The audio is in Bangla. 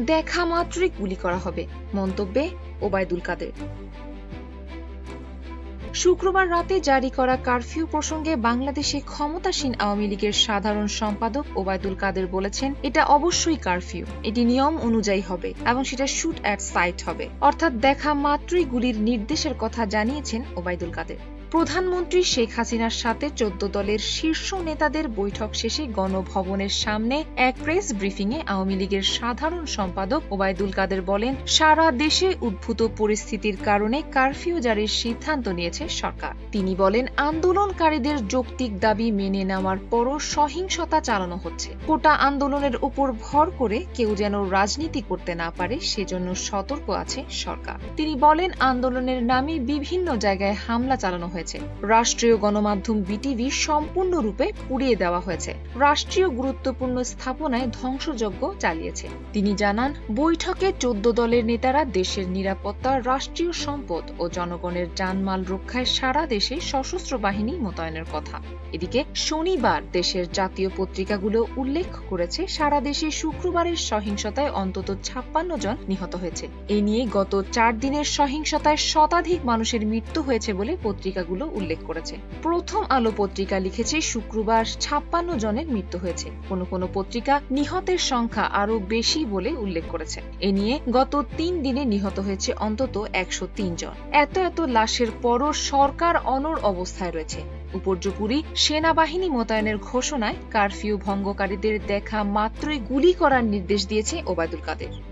দেখা মাত্রই গুলি করা হবে, মন্তব্যে ওবায়দুল কাদের। শুক্রবার রাতে জারি করা কারফিউ প্রসঙ্গে বাংলাদেশে ক্ষমতাসীন আওয়ামী লীগের সাধারণ সম্পাদক ওবায়দুল কাদের বলেছেন, এটা অবশ্যই কারফিউ, এটি নিয়ম অনুযায়ী হবে এবং সেটা শুট অ্যাট সাইট হবে। অর্থাৎ দেখা মাত্রই গুলির নির্দেশের কথা জানিয়েছেন ওবায়দুল কাদের। প্রধানমন্ত্রী শেখ হাসিনার সাথে চোদ্দ দলের শীর্ষ নেতাদের বৈঠক শেষে গণভবনের সামনে এক প্রেস ব্রিফিংয়ে আওয়ামী লীগের সাধারণ সম্পাদক ওবায়দুল কাদের বলেন, সারা দেশে উদ্ভূত পরিস্থিতির কারণে কারফিউ জারির সিদ্ধান্ত নিয়েছে সরকার। তিনি বলেন, আন্দোলনকারীদের যৌক্তিক দাবি মেনে নেওয়ার পরও সহিংসতা চালানো হচ্ছে। কোটা আন্দোলনের উপর ভর করে কেউ যেন রাজনীতি করতে না পারে, সেজন্য সতর্ক আছে সরকার। তিনি বলেন, আন্দোলনের নামে বিভিন্ন জায়গায় হামলা চালানো হয়েছে। রাষ্ট্রীয় গণমাধ্যম বিটিভি সম্পূর্ণরূপে পুড়িয়ে দেওয়া হয়েছে। রাষ্ট্রীয় গুরুত্বপূর্ণ স্থাপনায় ধ্বংসযজ্ঞ চালিয়েছে। তিনি জানান, বৈঠকে চোদ্দ দলের নেতারা দেশের নিরাপত্তা, রাষ্ট্রীয় সম্পদ ও জনগণের জানমাল রক্ষায় সারা দেশে সশস্ত্র বাহিনী মোতায়েনের কথা। এদিকে শনিবার দেশের জাতীয় পত্রিকাগুলো উল্লেখ করেছে, সারা দেশে শুক্রবারের সহিংসতায় অন্তত ছাপ্পান্ন জন নিহত হয়েছে। এ নিয়ে গত চার দিনের সহিংসতায় শতাধিক মানুষের মৃত্যু হয়েছে বলে পত্রিকাগুলো উল্লেখ করেছে। প্রথম আলো পত্রিকা লিখেছে, শুক্রবার ছাপ্পান্ন জনের মৃত্যু হয়েছে। কোনো কোনো পত্রিকা নিহতের সংখ্যা আরও বেশি বলে উল্লেখ করেছে। এ নিয়ে গত তিন দিনে নিহত হয়েছে অন্তত একশো তিন জন। এত এত লাশের পরও সরকার অনর অবস্থায় রয়েছে। উপর্যুপুরি সেনাবাহিনী মোতায়েনের ঘোষণায় কারফিউ ভঙ্গকারীদের দেখা মাত্রই গুলি করার নির্দেশ দিয়েছে ওবায়দুল কাদের।